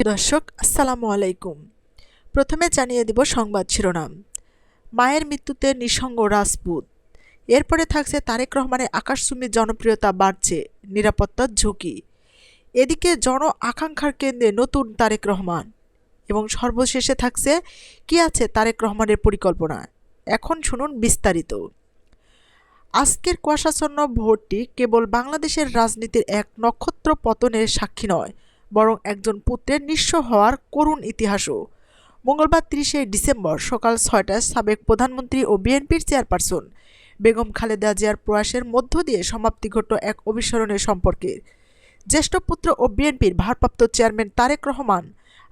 দর্শক, আসসালামু আলাইকুম। প্রথমে জানিয়ে দেব সংবাদ শিরোনাম। মায়ের মৃত্যুতে নিঃসঙ্গ রাজপুত। এরপরে থাকছে তারেক রহমানের আকাশচুম্বী জনপ্রিয়তা বাড়ছে নিরাপত্তার ঝুঁকি। এদিকে জন আকাঙ্ক্ষার কেন্দ্রে নতুন তারেক রহমান। এবং সর্বশেষে থাকছে কি আছে তারেক রহমানের পরিকল্পনা। এখন শুনুন বিস্তারিত। আজকের কুয়াশাচ্ছন্ন ভোটটি কেবল বাংলাদেশের রাজনীতির এক নক্ষত্র পতনের সাক্ষী নয় বরং একজন পুত্রের নিঃস্ব হওয়ার করুণ ইতিহাসও। মঙ্গলবার তিরিশে ডিসেম্বর সকাল ছয়টায় সাবেক প্রধানমন্ত্রী ও বিএনপির চেয়ারপারসন বেগম খালেদা জিয়ার প্রয়াসের মধ্য দিয়ে সমাপ্তি ঘটল এক অবিস্মরণীয় সম্পর্কের জ্যেষ্ঠ পুত্র ও বিএনপির ভারপ্রাপ্ত চেয়ারম্যান তারেক রহমান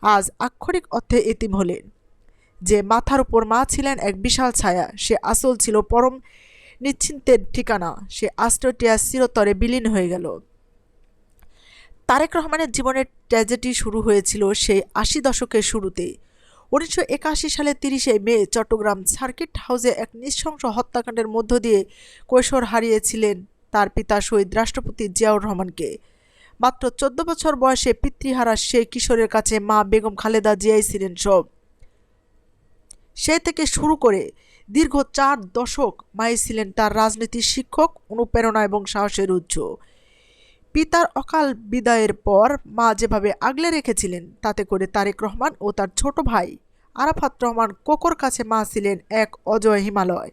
আজ আক্ষরিক অর্থে এতিম হলেন। যে মাথার উপর মা ছিলেন এক বিশাল ছায়া, সে আসল ছিল পরম নিশ্চিন্তের ঠিকানা, সে আশ্রয়টিয়া চিরতরে বিলীন হয়ে গেল। তারেক রহমানের জীবনের ট্র্যাজেডি শুরু হয়েছিল সেই আশি দশকের শুরুতে উনিশশো একাশি সালের তিরিশে মে চট্টগ্রাম সার্কিট হাউসে এক নৃশংস হত্যাকাণ্ডের মধ্য দিয়ে কৈশোর হারিয়েছিলেন তার পিতা শহীদ রাষ্ট্রপতি জিয়াউর রহমানকে। মাত্র চোদ্দ বছর বয়সে পিতৃহারা সেই কিশোরের কাছে মা বেগম খালেদা জিয়াই ছিলেন সব। সে থেকে শুরু করে দীর্ঘ চার দশক মাই ছিলেন তার রাজনীতির শিক্ষক, অনুপ্রেরণা এবং সাহসের উৎস। পিতার অকাল বিদায়ের পর মা যেভাবে আগলে রেখেছিলেন, তাতে করে তারেক রহমান ও তার ছোট ভাই আরাফাত রহমান কোকর কাছে মা ছিলেন এক অজয় হিমালয়।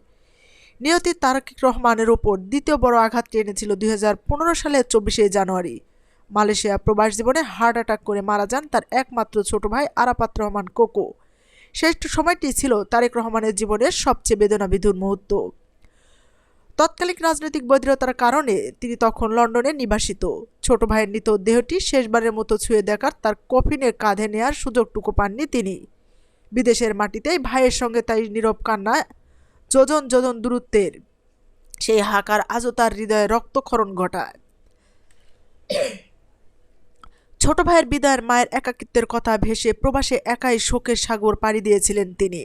নিয়তি তারেক রহমানের ওপর দ্বিতীয় বড় আঘাতটি এনেছিল দুই সালের চব্বিশে জানুয়ারি। মালয়েশিয়া প্রবাস জীবনে হার্ট অ্যাটাক করে মারা যান তার একমাত্র ছোট ভাই আরাফাত রহমান কোকো। শেষ সময়টি ছিল তারেক রহমানের জীবনের সবচেয়ে বেদনাবিধুর মুহূর্ত। তৎকালীন রাজনৈতিক বৈধতার কারণে তিনি তখন লন্ডনে নিবাসিত। ছোট ভাইয়ের নিত দেহটি শেষবারের মতো ছুঁয়ে দেখার তার কফিনের কাঁধে নেয়ার সুযোগটুকু পাননি তিনি। বিদেশের মাটিতেই ভাইয়ের সঙ্গে তাই নীরব কান্না, যোজন যোজন দূরত্বের সেই হাকার আজও তার হৃদয়ে রক্তক্ষরণ ঘটায়। ছোট ভাইয়ের বিদায়ের মায়ের একাকিত্বের কথা ভেসে প্রবাসে একাই শোকের সাগর পাড়ি দিয়েছিলেন তিনি।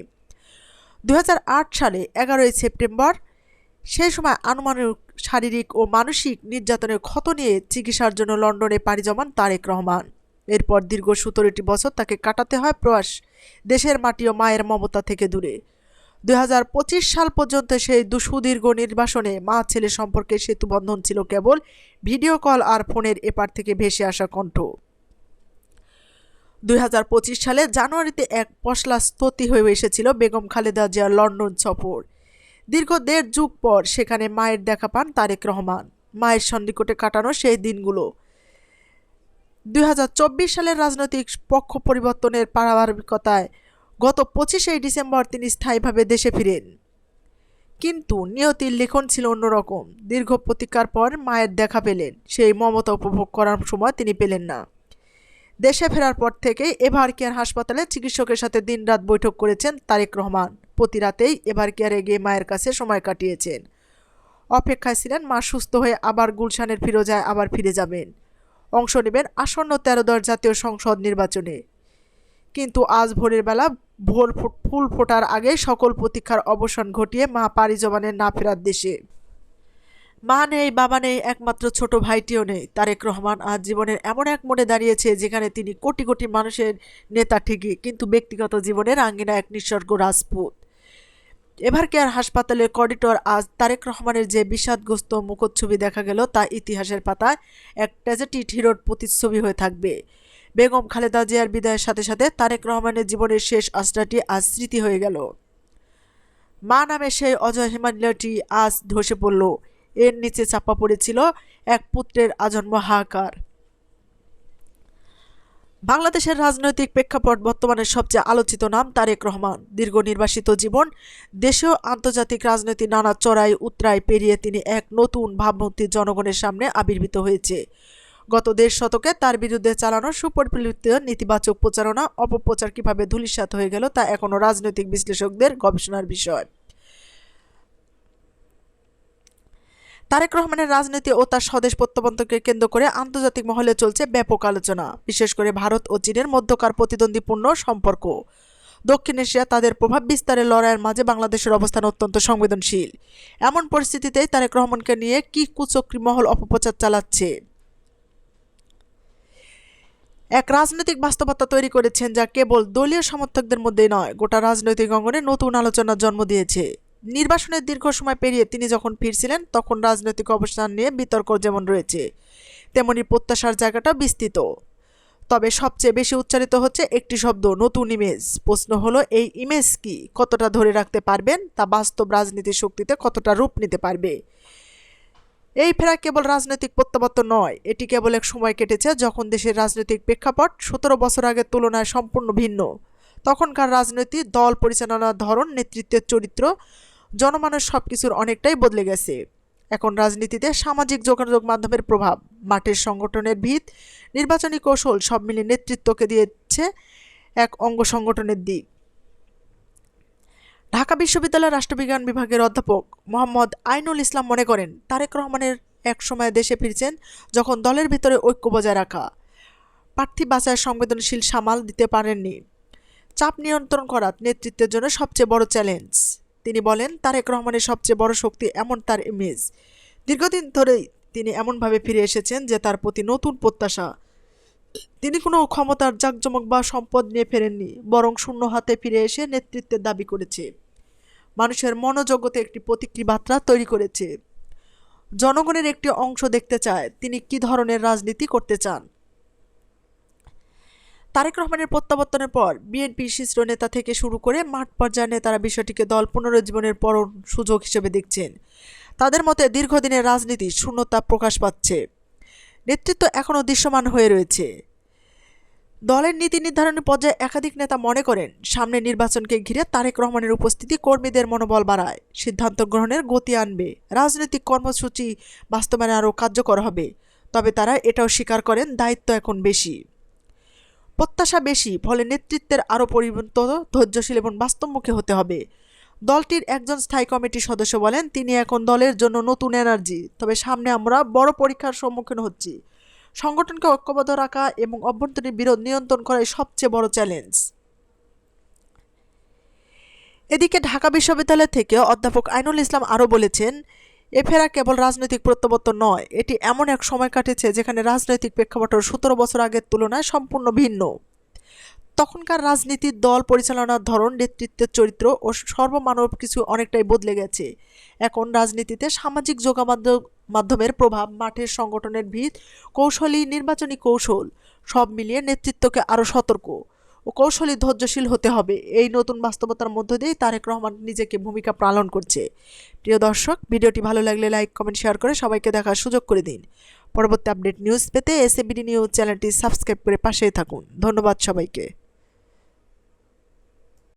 দু হাজার আট সালে এগারোই সেপ্টেম্বর সেই সময় আনুমানিক শারীরিক ও মানসিক নির্যাতনের ক্ষত নিয়ে চিকিৎসার জন্য লন্ডনে পাড়ি জমান তারেক রহমান। এরপর দীর্ঘ সতেরোটি বছর তাকে কাটাতে হয় প্রয়াস দেশের মাটি ও মায়ের মমতা থেকে দূরে। দুই হাজার পঁচিশ সাল পর্যন্ত সেই দুসুদীর্ঘ নির্বাসনে মা ছেলে সম্পর্কে সেতুবন্ধন ছিল কেবল ভিডিও কল আর ফোনের এপার থেকে ভেসে আসা কণ্ঠ। দুই হাজার পঁচিশ সালে জানুয়ারিতে এক পশলা স্তুতি হয়ে এসেছিল বেগম খালেদা জিয়ার লন্ডন সফর। দীর্ঘ দেড় যুগ পর সেখানে মায়ের দেখা পান তারেক রহমান। মায়ের সন্নিকটে কাটানো সেই দিনগুলো। দুই হাজার চব্বিশ সালের রাজনৈতিক পক্ষ পরিবর্তনের পারাবারিকতায় গত পঁচিশে ডিসেম্বর তিনি স্থায়ীভাবে দেশে ফিরেন। কিন্তু নিয়তির লেখন ছিল অন্যরকম। দীর্ঘ প্রতীক্ষার পর মায়ের দেখা পেলেন। সেই মমতা উপভোগ করার সময় তিনি পেলেন না। দেশে ফেরার পর থেকেই এভার কেয়ার হাসপাতালে চিকিৎসকের সাথে দিনরাত বৈঠক করেছেন তারেক রহমান। প্রতি রাতেই এভার কেয়ারে গিয়ে মায়ের কাছে সময় কাটিয়েছেন। অপেক্ষায় ছিলেন মা সুস্থ হয়ে আবার গুলশানের ফিরোজায় আবার ফিরে যাবেন। অংশ নেবেন আসন্ন তেরোদশ জাতীয় সংসদ নির্বাচনে। কিন্তু আজ ভোরের বেলা ভোর ফুল ফোটার আগে সকল প্রতীক্ষার অবসান ঘটিয়ে মা পারি জমানের না ফেরার দেশে। মা নেই, বাবা নেই, একমাত্র ছোট ভাইটিও নেই। তারেক রহমান আজ জীবনের এমন এক মোড়ে দাঁড়িয়েছে যেখানে তিনি কোটি কোটি মানুষের নেতা ঠিকই, কিন্তু ব্যক্তিগত জীবনের আঙ্গিনা এক নিঃস্বর্গ রাজপুত। এবার কেয়ার হাসপাতালের করিডোর? আজ তারেক রহমানের যে বিষাদগ্রস্ত মুখচ্ছবি দেখা গেল, তা ইতিহাসের পাতায় এক ট্র্যাজেডি হিরোর প্রতিচ্ছবি হয়ে থাকবে। বেগম খালেদা জিয়ার বিদায়ের সাথে সাথে তারেক রহমানের জীবনের শেষ আশ্রাটি আজ স্মৃতি হয়ে গেল। মা নামে সেই অজয় হিমালয়টি আজ ধসে পড়ল। এর নিচে চাপা পড়েছিল এক পুত্রের আজন্ম হাহাকার। বাংলাদেশের রাজনৈতিক প্রেক্ষাপট বর্তমানে সবচেয়ে আলোচিত নাম তারেক রহমান। দীর্ঘ নির্বাসিত জীবন দেশীয় আন্তর্জাতিক রাজনীতি নানা চড়াই উত্তরায় পেরিয়ে তিনি এক নতুন ভাবমূর্তি জনগণের সামনে আবির্ভূত হয়েছে। গত দেড় শতকে তার বিরুদ্ধে চালানো সুপরিকল্পিত নেতিবাচক প্রচারণা, অপপ্রচার কীভাবে ধূলিসাৎ হয়ে গেল তা এখনও রাজনৈতিক বিশ্লেষকদের গবেষণার বিষয়। তারেক রহমানের রাজনীতি ও তার স্বদেশ প্রত্যাবর্তনকে কেন্দ্র করে আন্তর্জাতিক মহলে চলছে ব্যাপক আলোচনা, বিশেষ করে ভারত ও চীনের মধ্যকার প্রতিদ্বন্দ্বীপূর্ণ সম্পর্ক। দক্ষিণ এশিয়া তাদের প্রভাব বিস্তারের লড়াইয়ের মাঝে বাংলাদেশের অবস্থান অত্যন্ত সংবেদনশীল। এমন পরিস্থিতিতেই তারেক রহমানকে নিয়ে কি কুচক্রী মহল অপপ্রচার চালাচ্ছে? এক রাজনৈতিক বাস্তবতা তৈরি করেছেন যা কেবল দলীয় সমর্থকদের মধ্যেই নয়, গোটা রাজনৈতিক অঙ্গনে নতুন আলোচনার জন্ম দিয়েছে। নির্বাসনের দীর্ঘ সময় পেরিয়ে তিনি যখন ফিরছিলেন, তখন রাজনৈতিক অবস্থান নিয়ে বিতর্ক যেমন রয়েছে, তেমনি প্রত্যাশার জায়গাটাও বিস্তৃত। তবে সবচেয়ে বেশি উচ্চারিত হচ্ছে একটি শব্দ, নতুন ইমেজ। প্রশ্ন হলো, এই ইমেজ কি? কতটা ধরে রাখতে পারবেন? তা বাস্তব রাজনীতির শক্তিতে কতটা রূপ নিতে পারবে? এই ফেরা কেবল রাজনৈতিক প্রত্যাবর্তন নয়, এটি কেবল এক সময় কেটেছে যখন দেশের রাজনৈতিক প্রেক্ষাপট সতেরো বছর আগের তুলনায় সম্পূর্ণ ভিন্ন। তখনকার রাজনৈতিক দল পরিচালনার ধরন, নেতৃত্বের চরিত্র জনমানুষ সব কিছুর অনেকটাই বদলে গেছে। এখন রাজনীতিতে সামাজিক যোগাযোগ মাধ্যমের প্রভাব, মাঠের সংগঠনের ভিত, নির্বাচনী কৌশল সব মিলিয়ে নেতৃত্বকে দিয়েছে এক অঙ্গ সংগঠনের দিক। ঢাকা বিশ্ববিদ্যালয়ের রাষ্ট্রবিজ্ঞান বিভাগের অধ্যাপক মোহাম্মদ আইনুল ইসলাম মনে করেন, তারেক রহমানের এক সময় দেশে ফিরছেন যখন দলের ভিতরে ঐক্য বজায় রাখা, প্রার্থী বাছাইয়ের সংবেদনশীল সামাল দিতে পারেননি। চাপ নিয়ন্ত্রণ করা নেতৃত্বের জন্য সবচেয়ে বড় চ্যালেঞ্জ। তিনি বলেন, তারেক রহমানের সবচেয়ে বড় শক্তি এমন তার ইমেজ। দীর্ঘদিন ধরেই তিনি এমনভাবে ফিরে এসেছেন যে তার প্রতি নতুন প্রত্যাশা। তিনি কোনো ক্ষমতার জাঁকজমক বা সম্পদ নিয়ে ফেরেননি, বরং শূন্য হাতে ফিরে এসে নেতৃত্বের দাবি করেছে। মানুষের মনোজগতে একটি প্রতিক্রিয়া বার্তা তৈরি করেছে। জনগণের একটি অংশ দেখতে চায়, তিনি কি ধরনের রাজনীতি করতে চান। তারেক রহমানের প্রত্যাবর্তনের পর বিএনপি শীর্ষ নেতা থেকে শুরু করে মাঠ পর্যায়ের নেতারা বিষয়টিকে দল পুনরুজ্জীবনের পরম সুযোগ হিসেবে দেখছেন। তাদের মতে দীর্ঘদিনের রাজনীতি শূন্যতা প্রকাশ পাচ্ছে। নেতৃত্ব এখনও দৃশ্যমান হয়ে রয়েছে। দলের নীতি নির্ধারণী পর্যায়ে একাধিক নেতা মনে করেন, সামনে নির্বাচনকে ঘিরে তারেক রহমানের উপস্থিতি কর্মীদের মনোবল বাড়ায়, সিদ্ধান্ত গ্রহণের গতি আনবে, রাজনৈতিক কর্মসূচি বাস্তবায়নে আরও কার্যকর হবে। তবে তারা এটাও স্বীকার করেন, দায়িত্ব এখন বেশি। প্রত্যাশা বেশি, ফলে নেতৃত্বের আরও পরিবর্ত ধৈর্যশীল এবং বাস্তবমুখী হতে হবে। দলটির একজন স্থায়ী কমিটির সদস্য বলেন, তিনি এখন দলের জন্য নতুন এনার্জি, তবে সামনে আমরা বড় পরীক্ষার সম্মুখীন হচ্ছি। সংগঠনকে ঐক্যবদ্ধ রাখা এবং অভ্যন্তরীণ বিরোধ নিয়ন্ত্রণ করাই সবচেয়ে বড় চ্যালেঞ্জ। এদিকে ঢাকা বিশ্ববিদ্যালয় থেকে অধ্যাপক আইনুল ইসলাম আরও বলেছেন এ ফেরা কেবল রাজনৈতিক প্রত্যাবর্তন নয়, এটি এমন এক সময় কাটেছে যেখানে রাজনৈতিক প্রেক্ষাপট সতেরো বছর আগের তুলনায় সম্পূর্ণ ভিন্ন। তখনকার রাজনীতির দল পরিচালনার ধরন, নেতৃত্বের চরিত্র ও সর্বমানব কিছু অনেকটাই বদলে গেছে। এখন রাজনীতিতে সামাজিক যোগাযোগ মাধ্যমের প্রভাব, মাঠের সংগঠনের ভিত, কৌশলী নির্বাচনী কৌশল সব মিলিয়ে নেতৃত্বকে আরও সতর্ক। ও কৌশলী ধৈর্যশীল হতে হবে। এই নতুন বাস্তবতার মধ্য দিয়ে তারেক রহমান নিজেকে ভূমিকা পালন করছে। প্রিয় দর্শক, ভিডিওটি ভালো লাগলে লাইক, কমেন্ট, শেয়ার করে সবাইকে দেখার সুযোগ করে দিন। পরবর্তী আপডেট নিউজ পেতে এসএবিডি নিউজ চ্যানেলটি সাবস্ক্রাইব করে পাশেই থাকুন। ধন্যবাদ সবাইকে।